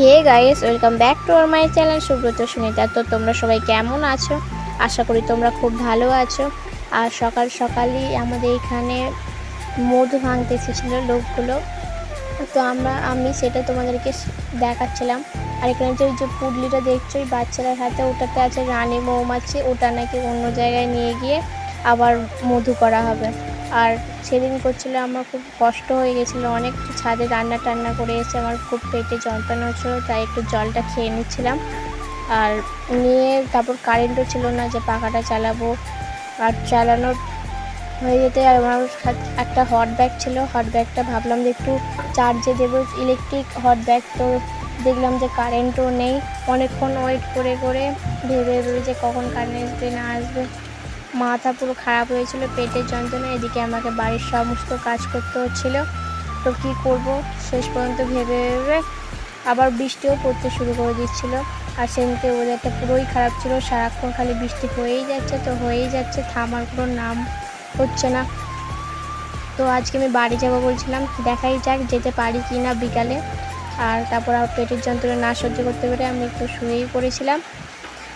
Hey guys, welcome back to our my channel. Subrata Sunita, তো তোমরা সবাই কেমন আছো? আশা করি তোমরা খুব ভালো আছো। আর সকাল সকালই আমাদের এখানে মধু ভাঙতে এসেছিল লোকগুলো। তো আমরা, আমি সেটা তোমাদেরকে দেখাচ্ছিলাম। আর এখানে যে ওই যে পুডলিটা দেখছ, ওই বাচ্চাটার হাতে ওটাতে আছে রানী মৌমাছি। ওটা নাকি অন্য জায়গায় নিয়ে গিয়ে আবার মধু করা হবে। আর সেদিন করছিল আমার খুব কষ্ট হয়ে গেছিল, অনেক ছাদে রান্না টান্না করে এসে আমার খুব পেটে যন্ত্রণা হচ্ছিল, তাই একটু জলটা খেয়ে নিচ্ছিলাম। আর নিয়ে তারপর কারেন্টও ছিল না যে পাখাটা চালাবো। আর চালানোর হয়ে যেতে আমার একটা হট ব্যাগ ছিল হট ব্যাগটা ভাবলাম যে একটু চার্জে দেবো ইলেকট্রিক হট ব্যাগ তো দেখলাম যে কারেন্টও নেই। অনেকক্ষণ ওয়েট করে করে ভেবে ভেবে যে কখন কারেন্ট আসবে, না আসবে। মাথা পুরো খারাপ হয়েছিল, পেটের যন্ত্রণা, এদিকে আমাকে বাড়ির সমস্ত কাজ করতে হচ্ছিল। তো কী করব? শেষ পর্যন্ত ভেবে ভেবে আবার বৃষ্টিও পড়তে শুরু করে দিচ্ছিল। আর সেদিনকে ওয়েদারটা পুরোই খারাপ ছিল, সারাক্ষণ খালি বৃষ্টি হয়েই যাচ্ছে, তো হয়েই যাচ্ছে, থামার কোনো নাম হচ্ছে না। তো আজকে আমি বাড়ি যাব বলছিলাম, দেখাই যাক যেতে পারি কি না বিকালে। আর তারপর পেটের যন্ত্রণা না সহ্য করতে পেরে আমি একটু শুয়েই পড়েছিলাম।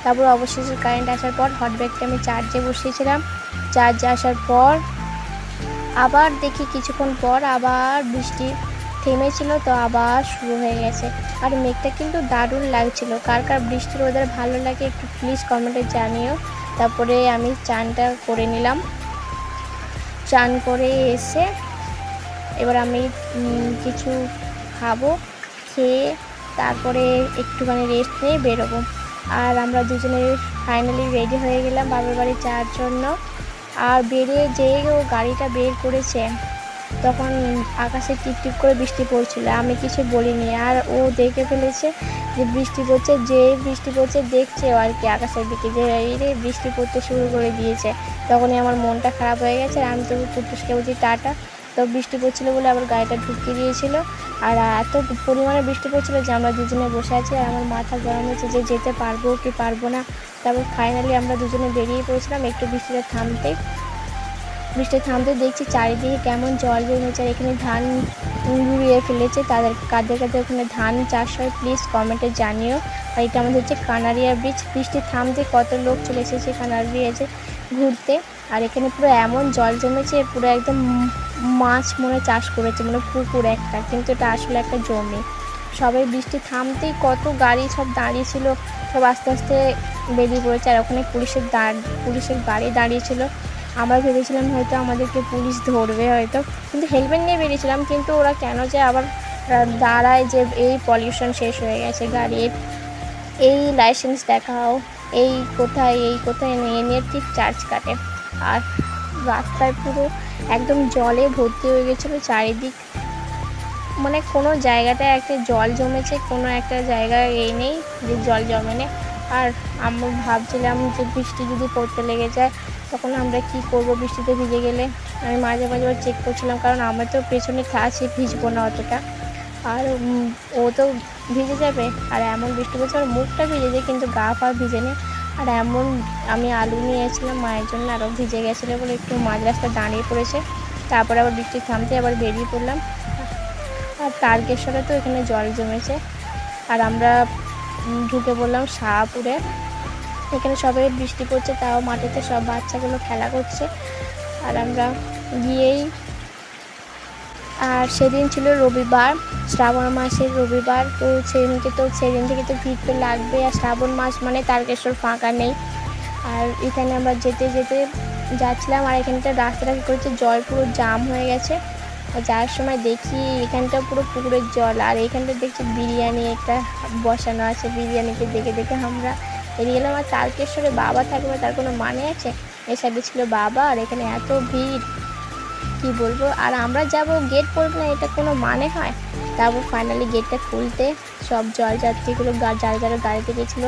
তারপর অবশেষে কারেন্ট আসার পর হট ব্যাগটা আমি চার্জে বসিয়েছিলাম। চার্জে আসার পর আবার দেখি কিছুক্ষণ পর আবার বৃষ্টি থেমেছিল, তো আবার শুরু হয়ে গেছে। আর মেঘটা কিন্তু দারুণ লাগছিল। কার কার বৃষ্টির ওদের ভালো লাগে একটু প্লিজ কমেন্টে জানিও। তারপরে আমি চানটা করে নিলাম। চান করে এসে এবার আমি কিছু খাব, খেয়ে তারপরে একটুখানি রেস্ট নিয়ে বেরোবো। আর আমরা দুজনে ফাইনালি রেডি হয়ে গেলাম বাবার বাড়ি যাওয়ার জন্য। আর বেরিয়ে যেই ও গাড়িটা বের করেছে, তখন আকাশে টিপটিপ করে বৃষ্টি পড়ছিল। আমি কিছু বলিনি। আর ও দেখে ফেলেছে যে বৃষ্টি পড়ছে, যে বৃষ্টি পড়ছে দেখছে আর কি আকাশের দিকে, যে রে বৃষ্টি পড়তে শুরু করে দিয়েছে। তখনই আমার মনটা খারাপ হয়ে গেছে আর আমি তো কুটুসকে বলছি টাটা। তো বৃষ্টি পড়ছিলো বলে আবার গাড়িটা ঢুকিয়ে দিয়েছিল। আর এত পরিমাণে বৃষ্টি পড়ছিলো যে আমরা দুজনে বসে আছি আর আমার মাথা গরম হয়েছে যে যেতে পারব কি পারব না। তারপর ফাইনালি আমরা দুজনে বেরিয়ে পড়েছিলাম একটু বৃষ্টিটা থামতে। বৃষ্টি থামতে দেখছি চারিদিকে কেমন জল জমেছে আর এখানে ধান ঘুরিয়ে ফেলেছে। তাদের কাদের কাদের ওখানে ধান চাষ হয় প্লিজ কমেন্টে জানিও। আর এটা আমাদের হচ্ছে কানারিয়া ব্রিজ বৃষ্টি থামতে কত লোক চলে এসেছে কানার ব্রিজে ঘুরতে। আর এখানে পুরো এমন জল জমেছে, পুরো একদম মাছ মনে চাষ করেছে মানে পুকুর একটা, কিন্তু এটা আসলে একটা জমি। সবাই বৃষ্টি থামতেই কত গাড়ি সব দাঁড়িয়ে ছিল সব আস্তে আস্তে বেরিয়ে পড়েছে, আর ওখানে পুলিশের দাঁড়, পুলিশের গাড়ি দাঁড়িয়েছিল। আমরা ভেবেছিলাম হয়তো আমাদেরকে পুলিশ ধরবে হয়তো, কিন্তু হেলমেট নিয়ে বেরিয়েছিলাম, কিন্তু ওরা কেন যে আবার দাঁড়ায় যে এই পলিউশন শেষ হয়ে গেছে গাড়ির। এই লাইসেন্স দেখাও, এই কোথায় এই কোথায় নিয়ে নিয়ে ঠিক চার্জ কাটে। আর রাস্তায় পুরো একদম জলে ভর্তি হয়ে গেছিল চারিদিক। মানে কোনো জায়গাটায় একটা জল জমেছে, কোনো একটা জায়গায় এই নেই যে জল জমে নেই আর আমরা ভাবছিলাম যে বৃষ্টি যদি পড়তে লেগে যায়, তখন আমরা কি করব বৃষ্টিতে ভিজে গেলে? আমি মাঝে মাঝে চেক করছিলাম, কারণ আমরা তো পেছনে আছি, ভিজবো না অতটা। আর ও তো ভিজে যাবে, আর এমন বৃষ্টি পড়ছে আর মুখটা ভিজে যায়, কিন্তু গা ফা ভিজে নেই আর এমন আমি আলু নিয়েছিলাম মায়ের জন্য আরও ভিজে গেছিল বলে একটু মাঝ রাস্তা দাঁড়িয়ে পড়েছে। তারপরে আবার বৃষ্টি থামতে আবার বেরিয়ে পড়লাম। আর তারকেশ্বরে তো এখানে জল জমেছে। আর আমরা ঢুকে পড়লাম শাহপুরে। এখানে সবাই বৃষ্টি পড়ছে, তাও মাটিতে সব বাচ্চাগুলো খেলা করছে। আর আমরা গিয়েই আর সেদিন ছিল রবিবার, শ্রাবণ মাসের রবিবার, তো সেদিনকে তো সেদিন থেকে তো ভিড় তো লাগবে আর শ্রাবণ মাস মানে তারকেশ্বর ফাঁকা নেই। আর এখানে আমরা যেতে যেতে যাচ্ছিলাম, আর এখানটা রাস্তাটা করেছে? জল পুরো জাম হয়ে গেছে। আর যাওয়ার সময় দেখি এখানটা পুরো পুকুরের জল, আর এখানটা দেখছি বিরিয়ানি একটা বসানো আছে, বিরিয়ানিকে দেখে দেখে আমরা বেরিয়ে গেলাম। আর তারকেশ্বরে বাবা থাকবে তার কোনো মানে আছে? এই সাইডে ছিল বাবা, আর এখানে এত ভিড়। কি বলব? আর আমরা যাব গেট পড়বে না, এটা কোনো মানে হয়? তারপর ফাইনালি গেটটা খুলতে। সব জল যাত্রীগুলো যারা যারা গাড়িতে গেছিল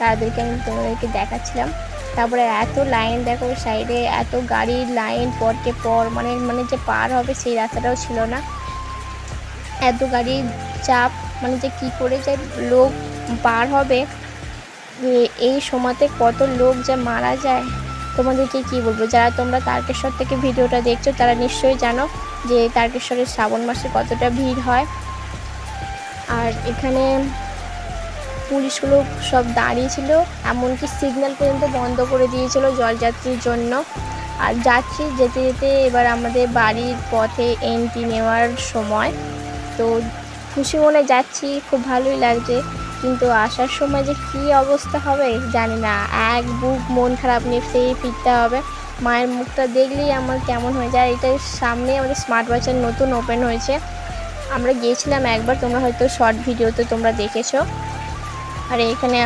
তাদেরকে আমি তোমাদেরকে দেখাচ্ছিলাম। তারপরে এত লাইন দেখো সাইডে এত গাড়ির লাইন পরকে পর মানে মানে যে পার হবে সেই রাস্তাটাও ছিল না। এত গাড়ির চাপ মানে যে কি করে যে লোক পার হবে এই সময়তে কত লোক যে মারা যায়। তোমাদেরকে কি বলব, যারা তোমরা তারকেশ্বর থেকে ভিডিওটা দেখছ, তারা নিশ্চয়ই জানো যে তারকেশ্বরের শ্রাবণ মাসে কতটা ভিড় হয়। আর এখানে পুলিশগুলো সব দাঁড়িয়েছিল, এমনকি সিগন্যাল পর্যন্ত বন্ধ করে দিয়েছিল জলযাত্রীর জন্য। আর যাচ্ছি যেতে যেতে এবার আমাদের বাড়ির পথে এন্ট্রি নেওয়ার সময়, তো খুশি মনে যাচ্ছি, খুব ভালোই লাগছে। কিন্তু আসার সময় যে কী অবস্থা হবে জানি না। এক বুক মন খারাপ নিয়ে সেই ফিরতে হবে। মায়ের মুখটা দেখলেই আমার কেমন হয়ে যায়। এটা সামনে আমাদের স্মার্ট ওয়াচের নতুন ওপেন হয়েছে। আমরা গিয়েছিলাম একবার, তোমরা হয়তো শর্ট ভিডিওতে তোমরা দেখেছ। আর এখানে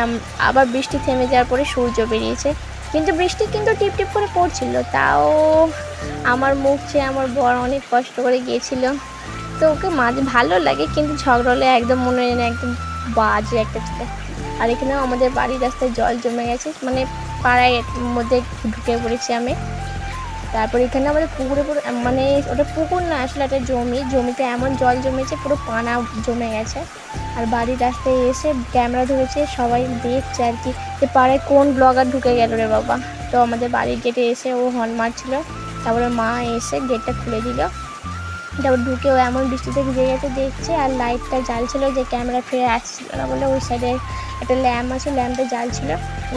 আবার বৃষ্টি থেমে যাওয়ার পরে সূর্য বেরিয়েছে। কিন্তু বৃষ্টি কিন্তু টিপ টিপ করে পড়ছিল। তাও আমার মুখ চেয়ে আমার বর অনেক কষ্ট করে গিয়েছিল। তো ওকে মাঝে ভালো লাগে, কিন্তু ঝগড়া হলে একদম মনে হয় যেন একদম বাজে একটা আর এখানেও আমাদের বাড়ির রাস্তায় জল জমে গেছে মানে পাড়ায় মধ্যে ঢুকে পড়েছি আমি। তারপর এখানে আমাদের পুকুরে পুরো মানে ওটা পুকুর না, আসলে একটা জমি। জমিতে এমন জল জমেছে, পুরো পানা জমে গেছে। আর বাড়ির রাস্তায় এসে ক্যামেরা ধরেছে, সবাই দেখছে আর কি যে পাড়ায় কোন ব্লগার ঢুকে গেল রে বাবা। তো আমাদের বাড়ির গেটে এসে ও হর্ন মারছিল। তারপরে মা এসে গেটটা খুলে দিল। তারপর ঢুকে ও এমন বৃষ্টিতে ভিজে গেছে দেখছে, আর লাইটটা জ্বালছিল যে ক্যামেরা ফিরে আসছিল না বলে ওই সাইডে একটা ল্যাম্প আছে ল্যাম্পটা জ্বালছিল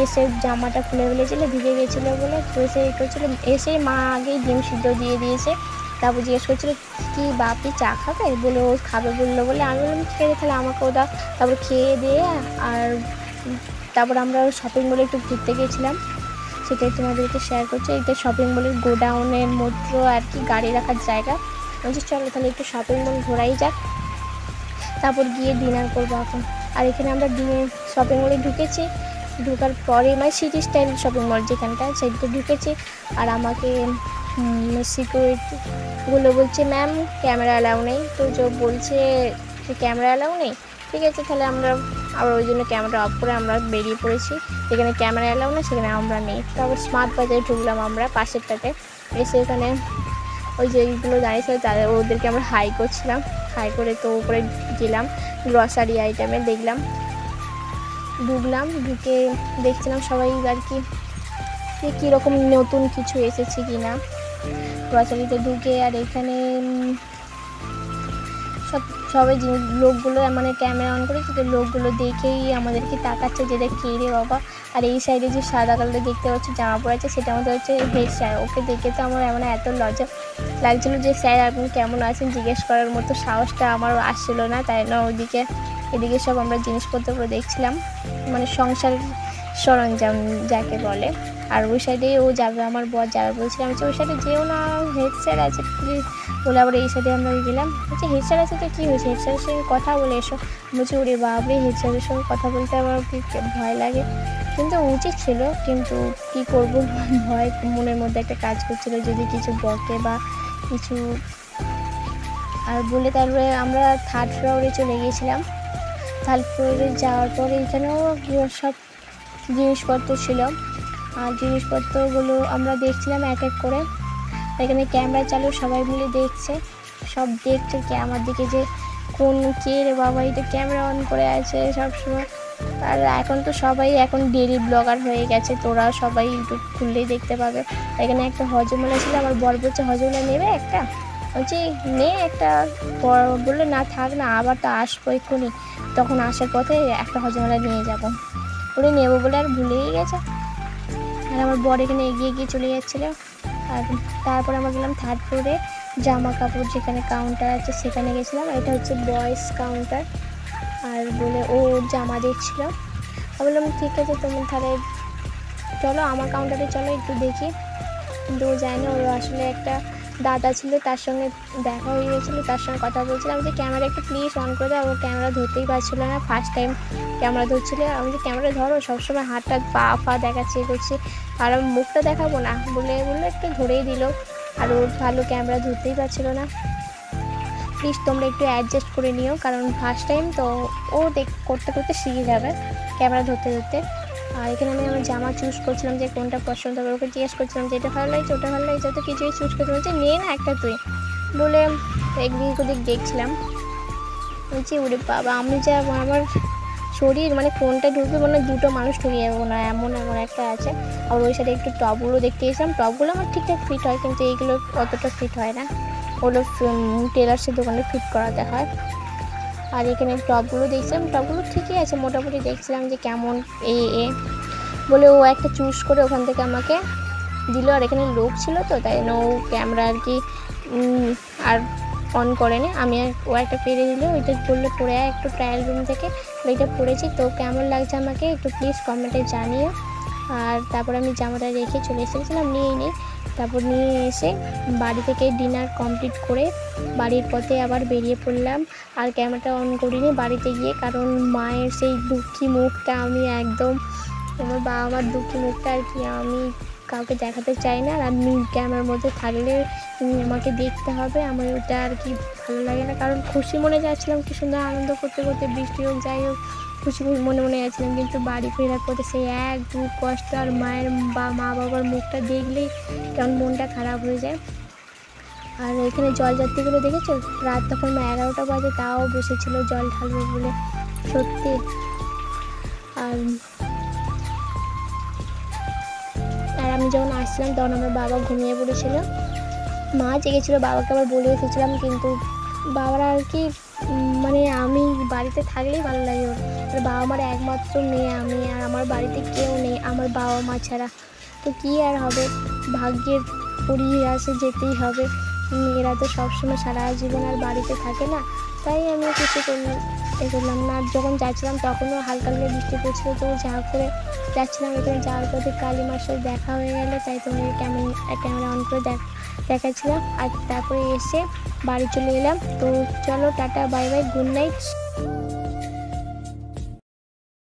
এসে জামাটা খুলে ফেলেছিল, ভিজে গেছিল বলে তো এসে এই করছিল। এসে মা আগেই ডিম সিদ্ধ দিয়ে দিয়েছে। তারপর জিজ্ঞেস করছিল, কি বাপি চা খাবে? বলে ও খাবে বলল বলে। আমি বললাম আছে তাহলে আমাকেও দাও। তারপর খেয়ে দিয়ে আর তারপর আমরা শপিং মলে একটু ঘুরতে গেছিলাম। সেটাই তোমাদেরকে শেয়ার করছি। এটা শপিং মলের গোডাউনের মধ্যে আর কি গাড়ি রাখার জায়গা। বলছি, চলো তাহলে একটু শপিং মল ঘোরাই যাক। তারপর গিয়ে ডিনার করব এখন। আর এখানে আমরা শপিং মলে ঢুকেছি। ঢোকার পরে মানে সিটি স্টাইল শপিং মল যেখানটা সেদিকে ঢুকেছি। আর আমাকে সিকিউরিটিগুলো বলছে ম্যাম ক্যামেরা অ্যালাউ নেই। তো যে বলছে যে ক্যামেরা অ্যালাউ নেই? ঠিক আছে, তাহলে আমরা আবার ওই জন্য ক্যামেরা অফ করে আমরা বেরিয়ে পড়েছি। যেখানে ক্যামেরা অ্যালাউ না সেখানে আমরা নেই। তারপর স্মার্ট বাজারে ঢুকলাম আমরা পাশেরটাতে। এসে এখানে ওই যে এইগুলো দাঁড়িয়েছিল তাদের ওদেরকে আমরা হাই করছিলাম। হাই করে তো উপরে গেলাম গ্রসারি আইটেমে দেখলাম। ঢুকলাম, ঢুকে দেখছিলাম সবাই আর কি কীরকম নতুন কিছু এসেছে কি না গ্রসারিতে ঢুকে আর এখানে সব, সবাই জিনিস, লোকগুলো মানে ক্যামেরা অন করেছে তো লোকগুলো দেখেই আমাদেরকে তাকাচ্ছে যে দেখ কে রে বাবা? আর এই সাইডে যে সাদা কালার দেখতে পাচ্ছি জামা পরে আছে, সেটা আমাদের হচ্ছে হেড স্যার ওকে দেখে তো আমার এমন এত লজ্জা লাগছিল যে, স্যার, আপনি কেমন আছেন? জিজ্ঞেস করার মতো সাহসটা আমার আসছিল না, তাই না? ওইদিকে, এদিকে সব আমরা জিনিসপত্রগুলো দেখছিলাম মানে সংসার সরঞ্জাম, যাকে বলে। আর ওই সাইডে ও যাবে, আমার বর যাবে বলছিলাম যে ওই সাইডে যেও না হেড স্যার আছে প্লিজ বলে আবার এই সাইডে আমরা গেলাম। বলছি হেড স্যার আছে তো, কী হয়েছে? হেড স্যারের সঙ্গে কথা বলে এসো। বলছি, ওরে বাবরে হেড স্যারের সঙ্গে কথা বলতে আমার কি ভয় লাগে? কিন্তু উচিত ছিল, কিন্তু কি করব? ভয়, মনের মধ্যে একটা কাজ করছিল যদি কিছু বকে বা কিছু আর বলে তারপরে আমরা থার্ড ফ্লোরে চলে গিয়েছিলাম। থার্ড ফ্লোরে যাওয়ার পরে এখানেও সব জিনিসপত্র ছিল। আর জিনিসপত্রগুলো আমরা দেখছিলাম এক এক করে। এখানে ক্যামেরা চালু, সবাই মিলে দেখছে। সব দেখছে কি আমার দিকে যে কোন কে রে বাবা এটা ক্যামেরা অন করে আছে সবসময়। আর এখন তো সবাই এখন ডেলি ব্লগার হয়ে গেছে তোরা সবাই ইউটিউব খুললেই দেখতে পাবে। এখানে একটা হজমলা ছিল, আমার বর বলছে, হজমলা নেবে একটা? বলছি, নে একটা। বলল, না থাক না, আবার তো আসব এক্ষুনি। তখন আসার পথে একটা হজমলা নিয়ে যাব। বলে, নেব বলে আর ভুলেই গেছে? আর আমার বর এখানে এগিয়ে গিয়ে চলে যাচ্ছিল। আর তারপর আমরা গেলাম থার্ড ফ্লোরে জামা কাপড় যেখানে কাউন্টার আছে সেখানে গেছিলাম। এটা হচ্ছে বয়েস কাউন্টার আর বলে ও জামা দেখছিল আমি বললাম, ঠিক আছে, তুমি তাহলে চলো আমার কাউন্টারে চলো, একটু দেখি। কিন্তু ও যায় না ওর আসলে একটা দাদা ছিল, তার সঙ্গে দেখা হয়ে গেছিল তার সঙ্গে কথা বলছিলাম যে, ক্যামেরা একটু প্লিজ অন করে দাও, ও ক্যামেরা ধরতেই পারছিল না ফার্স্ট টাইম ক্যামেরা ধরছিল। আমি যে ক্যামেরা ধরো, সবসময় হাতটা পা ফা দেখাচ্ছি করছি, আর আমি মুখটা দেখাবো না। বলে, বলল, একটু ধরেই দিল, আর ওর ভালো ক্যামেরা ধরতেই পারছিল না। প্লিজ তোমরা একটু অ্যাডজাস্ট করে নিও, কারণ ফার্স্ট টাইম তো ও দেখ, করতে করতে শিখে যাবে, ক্যামেরা ধরতে ধরতে। আর এখানে আমি আমার জামা চুজ করছিলাম যে কোনটা পছন্দ হবে ওকে জিজ্ঞেস করছিলাম যে এটা ভালো লাগছে, ওটা ভালো লাগছে, তো কিছুই চুজ করছিলাম যে নিয়ে না একটা তুই বলে একদিক ওদিক দেখছিলাম। বলছি, ওরে বাবা, আমি যা আমার শরীর মানে কোনটা ঢুকবে মানে দুটো মানুষ ঢুকে যাব না এমন এমন একটা আছে। আর ওই সাথে একটু টপগুলো দেখতে গেছিলাম টপগুলো আমার ঠিকঠাক ফিট হয়, কিন্তু এইগুলো অতটা ফিট হয় না। ওগুলো টেলার্সের দোকানে ফিট করাতে হয়। আর এখানে টপগুলো দেখছিলাম, টপগুলো ঠিকই আছে, মোটামুটি দেখছিলাম যে কেমন এ এ। বলে ও একটা চুজ করে ওখান থেকে আমাকে দিল, আর এখানে লোক ছিল তো, তাই জন্য ও ক্যামেরা আর কি আর অন করেনি। আমি ও একটা পেরে দিল, ওইটা বললে পরে একটু ট্রায়াল রুম থেকে। ওইটা পড়েছি, তো কেমন লাগছে আমাকে একটু প্লিজ কমেন্টে জানিও। আর তারপরে আমি জামাটা রেখে চলে এসেছিলাম নিয়েই নিই তারপর নিয়ে এসে বাড়ি থেকে ডিনার কমপ্লিট করে বাড়ির পথে আবার বেরিয়ে পড়লাম। আর ক্যামেরাটা অন করিনি বাড়িতে গিয়ে, কারণ মায়ের সেই দুঃখী মুখটা আমি একদম, আমার বাবা মার দুঃখী মুখটা আর কি আমি কাউকে দেখাতে চাই না, আর আমি ক্যামেরার মধ্যে থাকলে আমাকে দেখতে হবে। আমার ওটা আর কি ভালো লাগে না। কারণ খুশি মনে যাচ্ছিলাম, কি সুন্দর আনন্দ করতে করতে বৃষ্টি হোক, যাই হোক, খুশি মনে মনে যাচ্ছিলাম। কিন্তু বাড়ি ফেরার পথে সেই এক দু কষ্ট আর মায়ের বা মা বাবার মুখটা দেখলেই কেমন মনটা খারাপ হয়ে যায়। আর এখানে জল জলযাত্রীগুলো দেখেছ? রাত তখন এগারোটা বাজে, তাও বসেছিল জল ঢালবে বলে। সত্যি। আর আমি যখন আসছিলাম, তখন আমার বাবা ঘুমিয়ে পড়েছিল। মা জেগেছিল বাবাকে আবার বলে এসেছিলাম কিন্তু বাবারা আর কি মানে আমি বাড়িতে থাকলেই ভালো লাগে ওর। আর বাবা মার একমাত্র মেয়ে, আমি আর আমার বাড়িতে কেউ নেই, আমার বাবা মা ছাড়া। তো কী আর হবে? ভাগ্যের আসে যেতেই হবে। মেয়েরা তো সবসময় সারা জীবন আর বাড়িতে থাকে না। তাই আমি কিছু করলাম এ করলাম না যখন যাচ্ছিলাম তখনও হালকা হালকা বৃষ্টি পড়ছিল, তো যা করে যাচ্ছিলাম এখানে যাওয়ার পথে কালী সাথে দেখা হয়ে গেল, তাই তোমাকে ক্যামেরা ক্যামেরা অন করে দেখ দেখাচ্ছিলাম। আর তারপরে এসে বাড়ি চলে এলাম। তো চলো tata bye bye good night